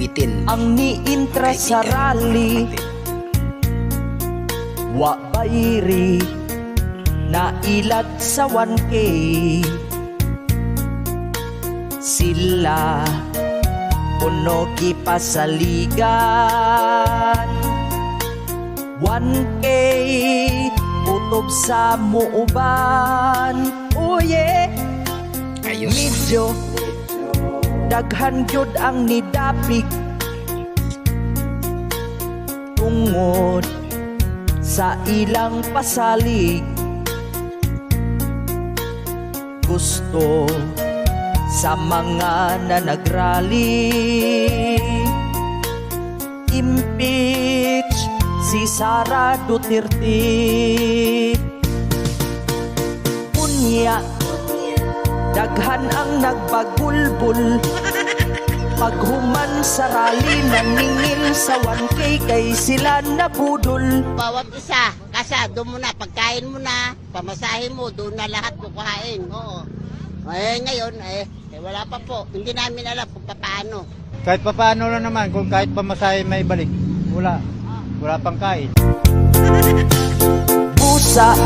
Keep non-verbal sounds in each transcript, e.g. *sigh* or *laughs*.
awitin. ang niintra sa rally wa bayri na ilat sa 1K sila puno kipasaligan 1K utob sa muuban uye Ayos. medyo daghan gyud ang nidapig. Tungod sa ilang pasalig. Gusto sa mga na nagrally impeach si Sara Duterte. Unya Daghan ang nagbagulbul Paghuman sa rally Naningil sa 1K Kay sila nabudol Bawat isa, kasado mo na, pagkain mo na, pamasahe mo, doon na lahat kukuhain. Oo. Eh, ngayon, eh, eh, wala pa po. Hindi namin alam kung paano. Kahit pa paano lang naman, kung kahit pamasahe may balik, wala. Wala pang kain. Busa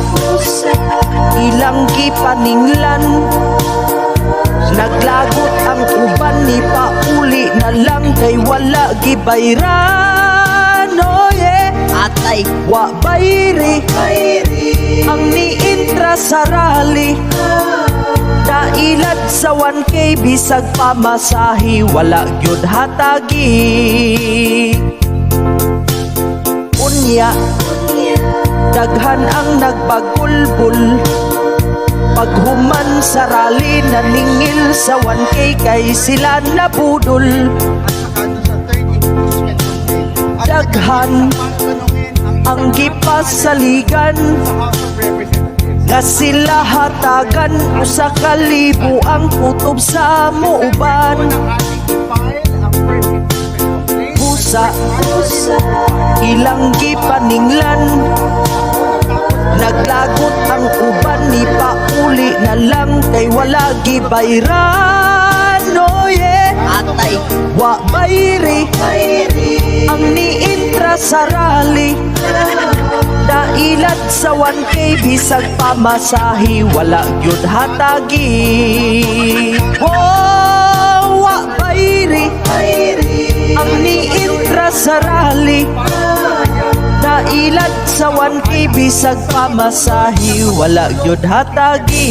Ilang gipaninglan Naglagot ang uban ni pauli na lang Kay wala gibayran. Oh yeah Atay wa bayri. Ang niintra sa rally. Dailat sa 1K bisag pamasahi Wala gyud hatagi. Unya Daghan ang nagbagulbul Paghuman sa rally Naningil sa 1K Kay sila nabudol Daghan ang gipasaligan Nga sila hatagan Usa ka libo ang kutob sa muuban Busa Ilang gipaninglan Kay wala gibayran Oh yeah. Atay. Wa bayri. Ang niintra sa rally. *laughs* Dailat sa 1K bisag pamasahi Wala gyud hatagi. Oh, wa bayri. Ang niintra sa rally Dailat sa 1K bisag pamasahi Wala gyud hatagi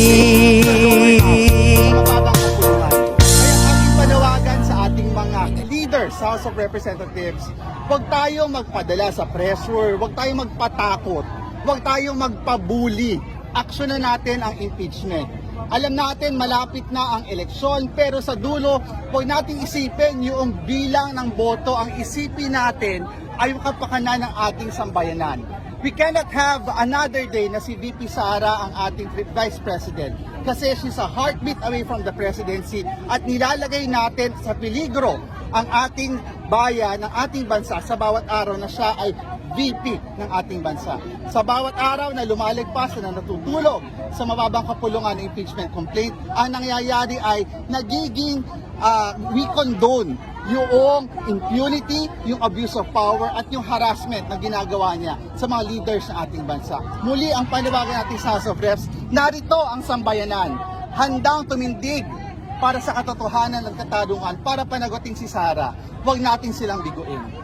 leaders sa House of Representatives, huwag tayo magpadala sa pressure, huwag tayo magpatakot, huwag tayo magpabuli. Aksyon na natin ang impeachment. Alam natin malapit na ang eleksyon pero sa dulo, huwag nating isipin yung bilang ng boto. Ang isipin natin ay kapakanan ng ating sambayanan. We cannot have another day na si VP Sara ang ating Vice President kasi she's a heartbeat away from the presidency at nilalagay natin sa peligro ang ating bayan, ng ating bansa sa bawat araw na siya ay VP ng ating bansa. Sa bawat araw na lumalagpas na natutulog sa mababang kapulungan ng impeachment complaint, ang nangyayari ay nagiging ah, we condone yung impunity, yung abuse of power at yung harassment na ginagawa niya sa mga leaders ng ating bansa. Muli ang panawagan natin sa House of Reps, narito ang sambayanan, handang tumindig para sa katotohanan ng katarungan para panagutin si Sara. Huwag natin silang biguin.